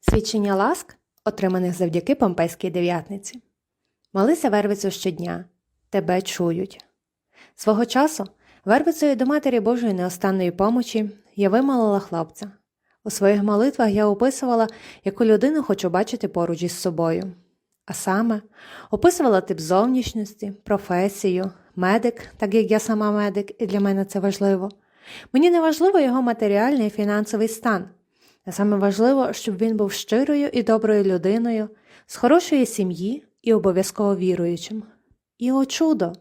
Свідчення ласк, отриманих завдяки Помпейській дев'ятниці. Молися Вервицю щодня. Тебе чують. Свого часу Вервицею до Матері Божої неостанної помочі я вимолила хлопця. У своїх молитвах я описувала, яку людину хочу бачити поруч із собою. А саме описувала тип зовнішності, професію, медик, так як я сама медик, і для мене це важливо. Мені не важливо його матеріальний і фінансовий стан. Саме важливо, щоб він був щирою і доброю людиною, з хорошої сім'ї і обов'язково віруючим. І о чудо!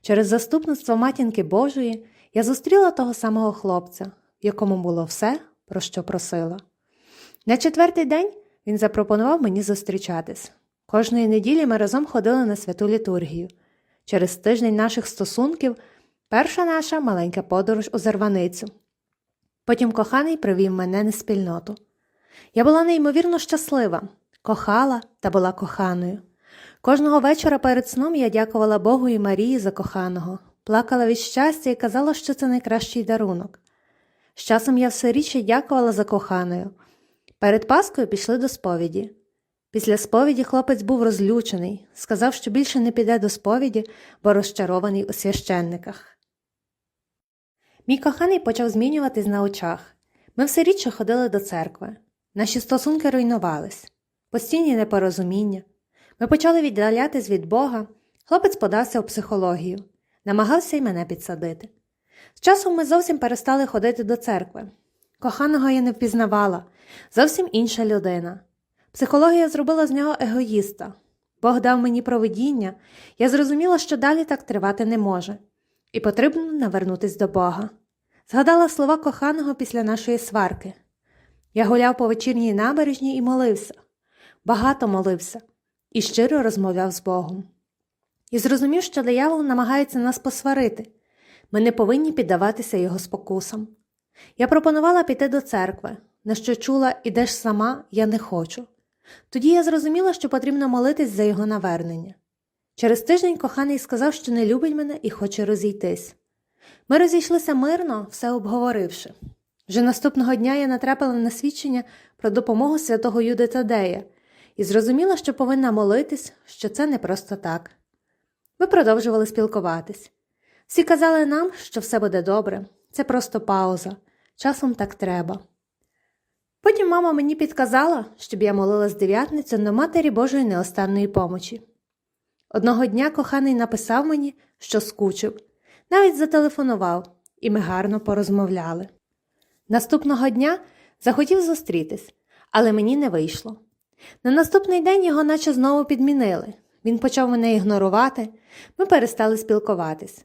Через заступництво матінки Божої я зустріла того самого хлопця, в якому було все, про що просила. На четвертий день він запропонував мені зустрічатись. Кожної неділі ми разом ходили на святу літургію. Через тиждень наших стосунків перша наша маленька подорож у Зарваницю. Потім коханий привів мене на спільноту. Я була неймовірно щаслива, кохала та була коханою. Кожного вечора перед сном я дякувала Богу і Марії за коханого, плакала від щастя і казала, що це найкращий дарунок. З часом я все рідше дякувала за коханою. Перед Паскою пішли до сповіді. Після сповіді хлопець був розлючений, сказав, що більше не піде до сповіді, бо розчарований у священниках. Мій коханий почав змінюватись на очах. Ми все рідше ходили до церкви. Наші стосунки руйнувались, постійні непорозуміння. Ми почали віддалятись від Бога. Хлопець подався у психологію, намагався й мене підсадити. З часом ми зовсім перестали ходити до церкви. Коханого я не впізнавала, зовсім інша людина. Психологія зробила з нього егоїста. Бог дав мені провидіння, я зрозуміла, що далі так тривати не може, і потрібно навернутись до Бога. Згадала слова коханого після нашої сварки. Я гуляв по вечірній набережній і молився, багато молився і щиро розмовляв з Богом. І зрозумів, що диявол намагається нас посварити. Ми не повинні піддаватися його спокусам. Я пропонувала піти до церкви, на що чула ідеш сама, я не хочу. Тоді я зрозуміла, що потрібно молитись за його навернення. Через тиждень коханий сказав, що не любить мене і хоче розійтись. Ми розійшлися мирно, все обговоривши. Вже наступного дня я натрапила на свідчення про допомогу святого Юди Тадея і зрозуміла, що повинна молитись, що це не просто так. Ми продовжували спілкуватись. Всі казали нам, що все буде добре, це просто пауза, часом так треба. Потім мама мені підказала, щоб я молилась дев'ятницю на Матері Божої неостанної помочі. Одного дня коханий написав мені, що скучив, навіть зателефонував, і ми гарно порозмовляли. Наступного дня захотів зустрітись, але мені не вийшло. На наступний день його наче знову підмінили. Він почав мене ігнорувати, ми перестали спілкуватись.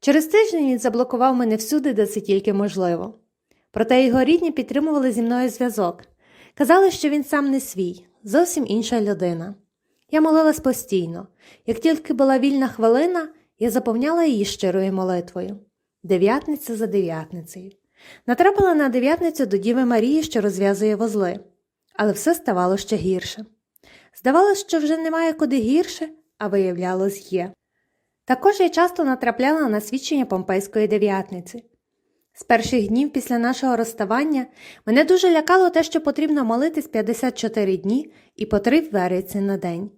Через тиждень він заблокував мене всюди, де це тільки можливо. Проте його рідні підтримували зі мною зв'язок. Казали, що він сам не свій, зовсім інша людина. Я молилась постійно. Як тільки була вільна хвилина, я заповняла її щирою молитвою. Дев'ятниця за дев'ятницею. Натрапила на дев'ятницю до Діви Марії, що розв'язує возли, але все ставало ще гірше. Здавалось, що вже немає куди гірше, а виявлялось є. Також я часто натрапляла на свідчення Помпейської дев'ятниці. З перших днів після нашого розставання мене дуже лякало те, що потрібно молитись 54 дні і по три вериці на день.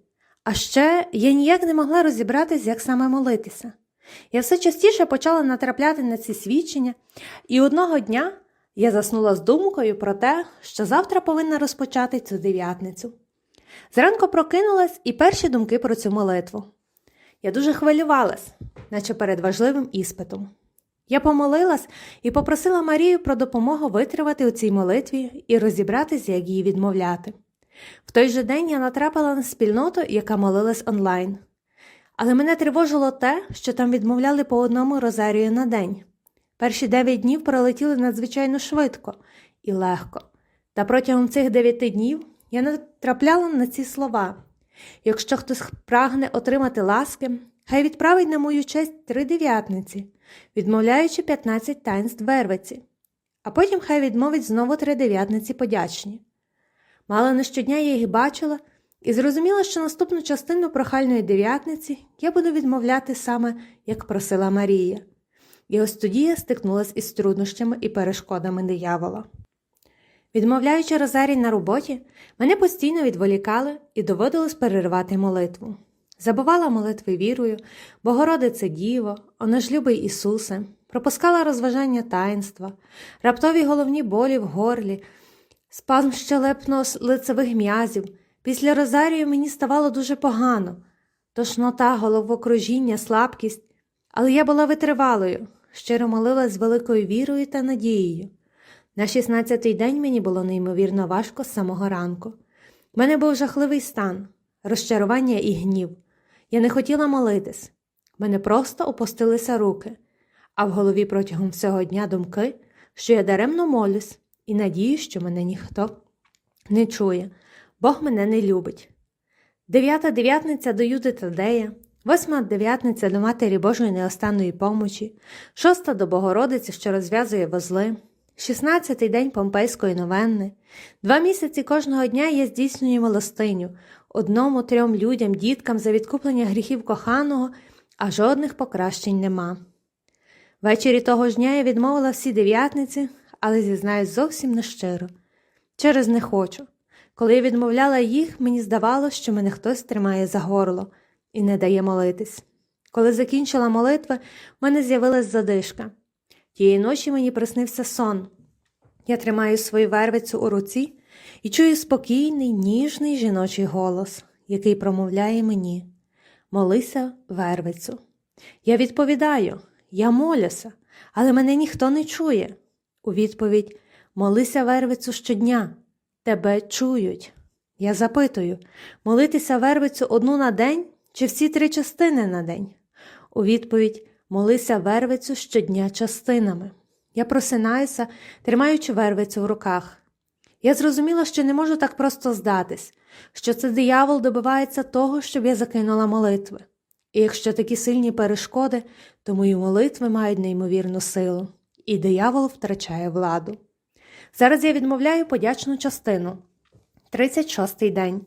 А ще я ніяк не могла розібратись, як саме молитися. Я все частіше почала натрапляти на ці свідчення, і одного дня я заснула з думкою про те, що завтра повинна розпочати цю дев'ятницю. Зранку прокинулась і перші думки про цю молитву. Я дуже хвилювалась, наче перед важливим іспитом. Я помолилась і попросила Марію про допомогу витривати у цій молитві і розібратися, як її відмовляти. В той же день я натрапила на спільноту, яка молилась онлайн. Але мене тривожило те, що там відмовляли по одному розарію на день. Перші дев'ять днів пролетіли надзвичайно швидко і легко. Та протягом цих дев'яти днів я натрапляла на ці слова якщо хтось прагне отримати ласки, хай відправить на мою честь три дев'ятниці, відмовляючи 15 таїнств вервиці, а потім хай відмовить знову три дев'ятниці подячні. Мало не щодня я їх бачила і зрозуміла, що наступну частину прохальної дев'ятниці я буду відмовляти саме, як просила Марія. І ось тоді я стикнулася із труднощами і перешкодами диявола. Відмовляючи розарій на роботі, мене постійно відволікали і доводилось переривати молитву. Забувала молитви вірою, Богородице Діво, ж Ісусе, пропускала розважання таїнства, раптові головні болі в горлі, спазм щелепно лицевих м'язів. Після розарію мені ставало дуже погано, тошнота, головокружіння, слабкість, але я була витривалою, щиро молилась з великою вірою та надією. На 16-й день мені було неймовірно важко з самого ранку. В мене був жахливий стан, розчарування і гнів. Я не хотіла молитись. В мене просто опустилися руки, а в голові протягом всього дня думки, що я даремно молюсь і надію, що мене ніхто не чує. Бог мене не любить. Дев'ята дев'ятниця до Юди Тадея, восьма дев'ятниця до Матері Божої неостанної помочі, шоста до Богородиці, що розв'язує возли, шістнадцятий день Помпейської новенни. Два місяці кожного дня я здійснюю милостиню одному трьом людям, діткам за відкуплення гріхів коханого, а жодних покращень нема. Ввечері того ж дня я відмовила всі дев'ятниці, але зізнаюсь зовсім нещиро. Через не хочу. Коли я відмовляла їх, мені здавалося, що мене хтось тримає за горло і не дає молитись. Коли закінчила молитви, в мене з'явилась задишка. Тієї ночі мені приснився сон. Я тримаю свою вервицю у руці і чую спокійний, ніжний жіночий голос, який промовляє мені Молися, вервицю. Я відповідаю, я молюся, але мене ніхто не чує. У відповідь Молися, вервицю щодня. Тебе чують. Я запитую молитися вервицю одну на день чи всі три частини на день? У відповідь молися вервицю щодня частинами. Я просинаюся, тримаючи вервицю в руках. Я зрозуміла, що не можу так просто здатись, що це диявол добивається того, щоб я закинула молитви. І якщо такі сильні перешкоди, то мої молитви мають неймовірну силу, і диявол втрачає владу. Зараз я відмовляю подячну частину. 36-й день.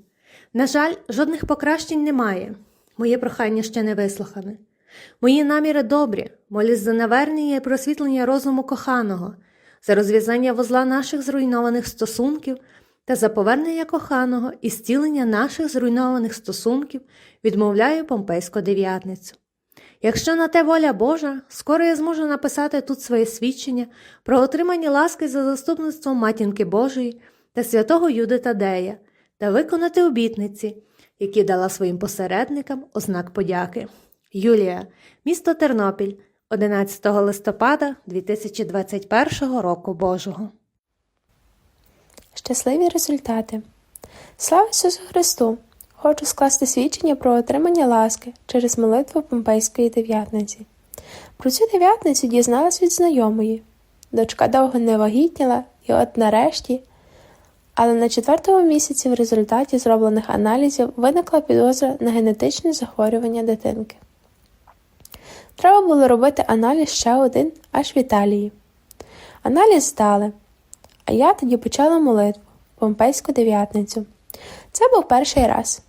На жаль, жодних покращень немає. Моє прохання ще не вислухане. Мої наміри добрі, молюсь за навернення і просвітлення розуму коханого, за розв'язання вузла наших зруйнованих стосунків та за повернення коханого і зцілення наших зруйнованих стосунків відмовляю Помпейську дев'ятницю. Якщо на те воля Божа, скоро я зможу написати тут своє свідчення про отримання ласки за заступництвом матінки Божої та святого Юди Тадея та виконати обітниці, які дала своїм посередникам ознак подяки. Юлія, місто Тернопіль, 11 листопада 2021 року Божого. Щасливі результати. Слава Ісусу Христу! Хочу скласти свідчення про отримання ласки через молитву Помпейської дев'ятниці. Про цю дев'ятницю дізналась від знайомої. Дочка довго не вагітніла, і от нарешті, але на четвертому місяці в результаті зроблених аналізів виникла підозра на генетичне захворювання дитинки. Треба було робити аналіз ще один аж в Італії. Аналіз здали, а я тоді почала молитву Помпейську дев'ятницю. Це був перший раз.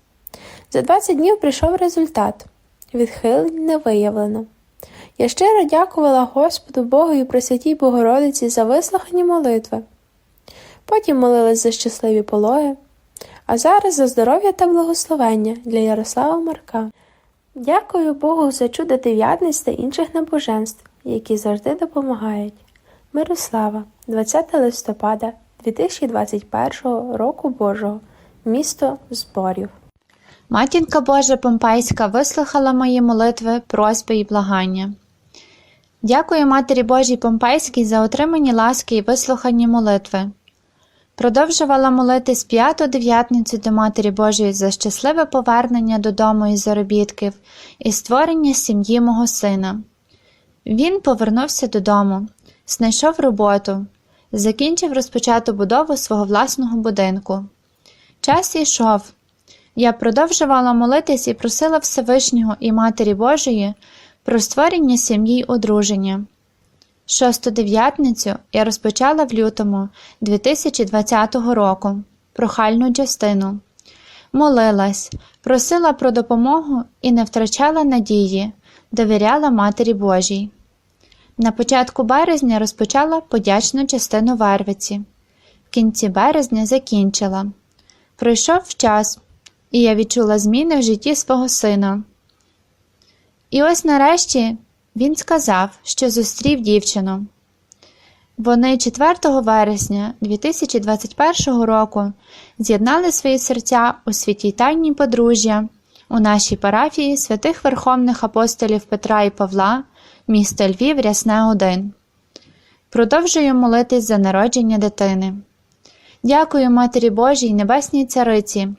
За 20 днів прийшов результат. Відхилень не виявлено. Я щиро дякувала Господу Богу і Пресвятій Богородиці за вислухані молитви. Потім молилась за щасливі пологи, а зараз за здоров'я та благословення для Ярослава Марка. Дякую Богу за чудо дев'ятниць та інших набоженств, які завжди допомагають. Мирослава, 20 листопада 2021 року Божого, місто зборів. Матінка Божа Помпейська вислухала мої молитви, просьби і благання. Дякую Матері Божій Помпейській за отримані ласки і вислухані молитви. Продовжувала молитись п'яту дев'ятницю до Матері Божої за щасливе повернення додому із заробітків і створення сім'ї мого сина. Він повернувся додому, знайшов роботу, закінчив розпочату будову свого власного будинку. Час йшов. Я продовжувала молитись і просила Всевишнього і Матері Божої про створення сім'ї й одруження. Шосту дев'ятницю я розпочала в лютому 2020 року прохальну частину. Молилась, просила про допомогу і не втрачала надії, довіряла Матері Божій. На початку березня розпочала подячну частину Вервиці. кінці березня закінчила. Пройшов час, і я відчула зміни в житті свого сина. І ось нарешті він сказав, що зустрів дівчину. Вони 4 вересня 2021 року з'єднали свої серця у святій тайні подружжя у нашій парафії святих Верховних апостолів Петра і Павла, місто Львів, Рясне 1. Продовжую молитись за народження дитини. Дякую Матері Божій Небесній Цариці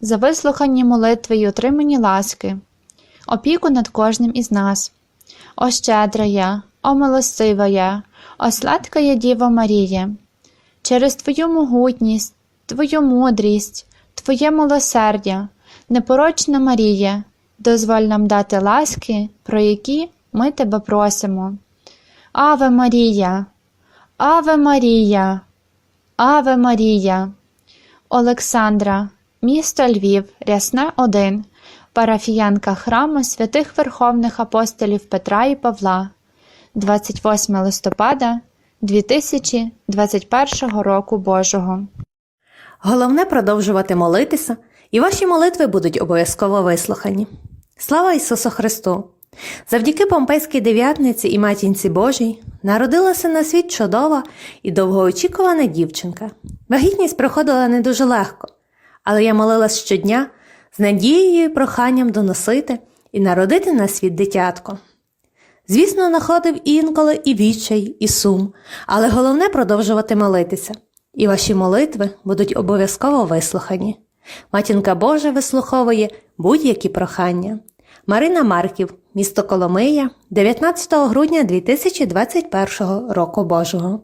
за вислухані молитви й отримані ласки, опіку над кожним із нас. О щедрая, о милостивая, о сладкая Діво Марія, через Твою могутність, Твою мудрість, Твоє милосердя, непорочна Марія, дозволь нам дати ласки, про які ми Тебе просимо. Аве Марія, Аве Марія, Аве Марія, Олександра, місто Львів, Рясне 1, парафіянка храму святих Верховних апостолів Петра і Павла, 28 листопада 2021 року Божого. Головне продовжувати молитися, і ваші молитви будуть обов'язково вислухані. Слава Ісусу Христу! Завдяки Помпейській дев'ятниці і матінці Божій народилася на світ чудова і довгоочікувана дівчинка. Вагітність проходила не дуже легко, але я молилась щодня з надією і проханням доносити і народити на світ дитятко. Звісно, находив інколи і відчай, і сум, але головне продовжувати молитися, і ваші молитви будуть обов'язково вислухані. Матінка Божа вислуховує будь-які прохання. Марина Марків, місто Коломия, 19 грудня 2021 року Божого.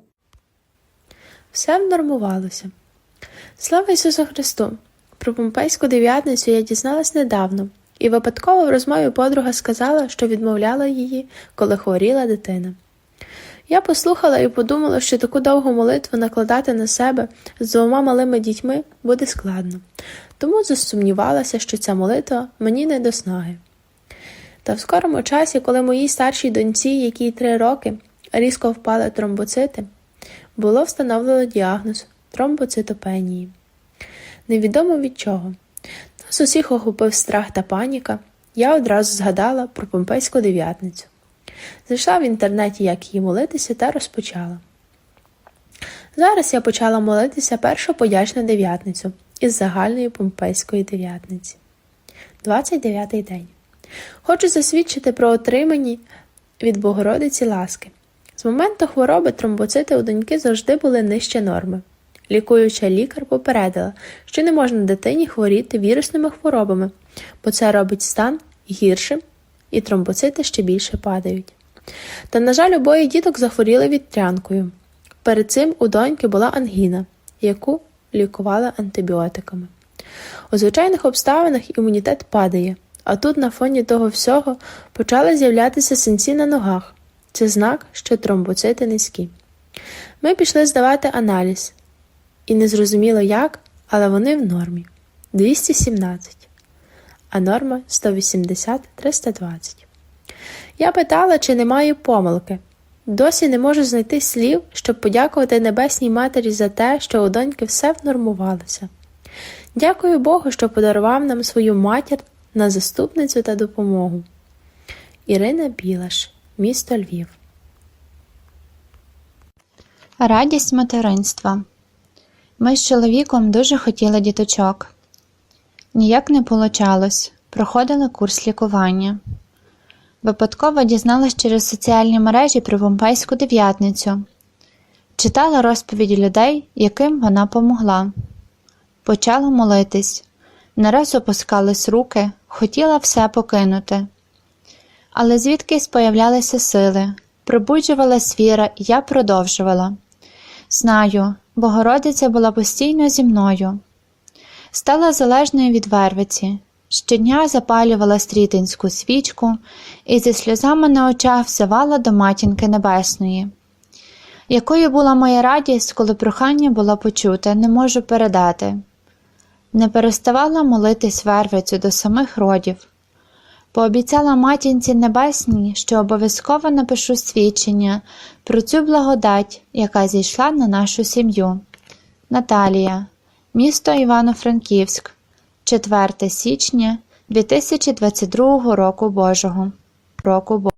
Все внормувалося. Слава Ісусу Христу! Про Помпейську дев'ятницю я дізналась недавно, і випадково в розмові подруга сказала, що відмовляла її, коли хворіла дитина. Я послухала і подумала, що таку довгу молитву накладати на себе з двома малими дітьми буде складно, тому засумнівалася, що ця молитва мені не до снаги. Та в скорому часі, коли моїй старшій доньці, якій три роки, різко впали тромбоцити, було встановлено діагноз тромбоцитопенії. Невідомо від чого. Нас усіх охопив страх та паніка. Я одразу згадала про Помпейську дев'ятницю. Зайшла в інтернеті, як її молитися, та розпочала. Зараз я почала молитися першу подячну дев'ятницю із загальної Помпейської дев'ятниці. 29-й день. Хочу засвідчити про отримані від Богородиці ласки. З моменту хвороби тромбоцити у доньки завжди були нижче норми. Лікуюча лікар попередила, що не можна дитині хворіти вірусними хворобами, бо це робить стан гіршим і тромбоцити ще більше падають. Та, на жаль, обоє діток захворіли вітрянкою. Перед цим у доньки була ангіна, яку лікували антибіотиками. У звичайних обставинах імунітет падає, а тут на фоні того всього почали з'являтися синці на ногах. Це знак, що тромбоцити низькі. Ми пішли здавати аналіз, і не зрозуміло як, але вони в нормі 217, а норма 180-320. Я питала, чи немає помилки. Досі не можу знайти слів, щоб подякувати Небесній Матері за те, що у доньки все внормувалося. Дякую Богу, що подарував нам свою матір на заступницю та допомогу. Ірина Білаш, місто Львів. Радість материнства. Ми з чоловіком дуже хотіли діточок. Ніяк не получалось, проходили курс лікування. Випадково дізналась через соціальні мережі про Помпейську дев'ятницю. Читала розповіді людей, яким вона помогла. Почала молитись. Нараз опускались руки, хотіла все покинути. Але звідкись появлялися сили, пробуджувалась віра, і я продовжувала. Знаю, Богородиця була постійно зі мною. Стала залежною від вервиці. Щодня запалювала стрітинську свічку і зі сльозами на очах взивала до матінки Небесної. Якою була моя радість, коли прохання було почуте, не можу передати. Не переставала молитись вервицю до самих родів. Пообіцяла матінці небесній, що обов'язково напишу свідчення про цю благодать, яка зійшла на нашу сім'ю. Наталія, місто Івано-Франківськ, 4 січня 2022 року Божого. року Божого.